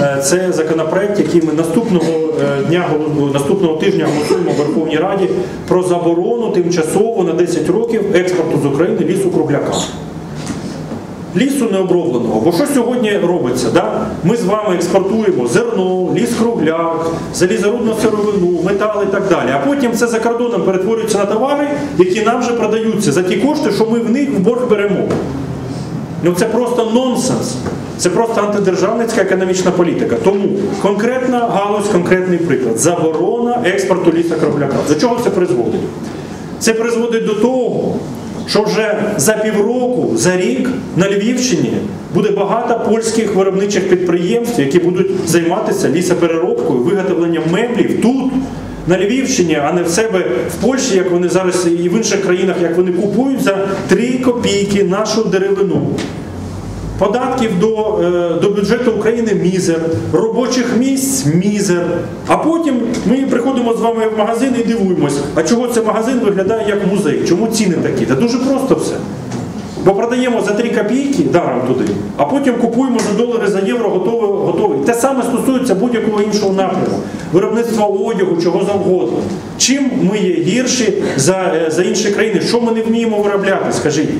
Е, Це законопроект, який ми наступного е, дня голос- наступного тижня голосуємо в Верховній Раді про заборону тимчасово на 10 років експорту з України лісу кругляка. Лісу необробленого. Бо що сьогодні робиться? Да? Ми з вами експортуємо зерно, ліс кругляк, залізорудну сировину, метал і так далі. А потім це за кордоном перетворюється на товари, які нам вже продаються за ті кошти, що ми в них в борг беремо. Ну це просто нонсенс. Це просто антидержавницька економічна політика. Тому конкретна галузь, конкретний приклад. Заборона експорту лісокругляка. До чого це призводить? Це призводить до того, що вже за півроку, за рік на Львівщині буде багато польських виробничих підприємств, які будуть займатися лісопереробкою, виготовленням меблів тут, на Львівщині, а не в себе в Польщі, як вони зараз і в інших країнах, як вони купують за 3 копійки нашу деревину. Податків до, е, до бюджету України мізер, робочих місць мізер. А потім ми приходимо з вами в магазин і дивуємось, а чого цей магазин виглядає як музей? Чому ціни такі? Та дуже просто все. Бо продаємо за 3 копійки даром туди, а потім купуємо за долари, за євро готовий. готовий. Те саме стосується будь-якого іншого напряму, виробництва одягу, чого завгодно. Чим ми є гірші за, е, за інші країни? Що ми не вміємо виробляти, скажіть?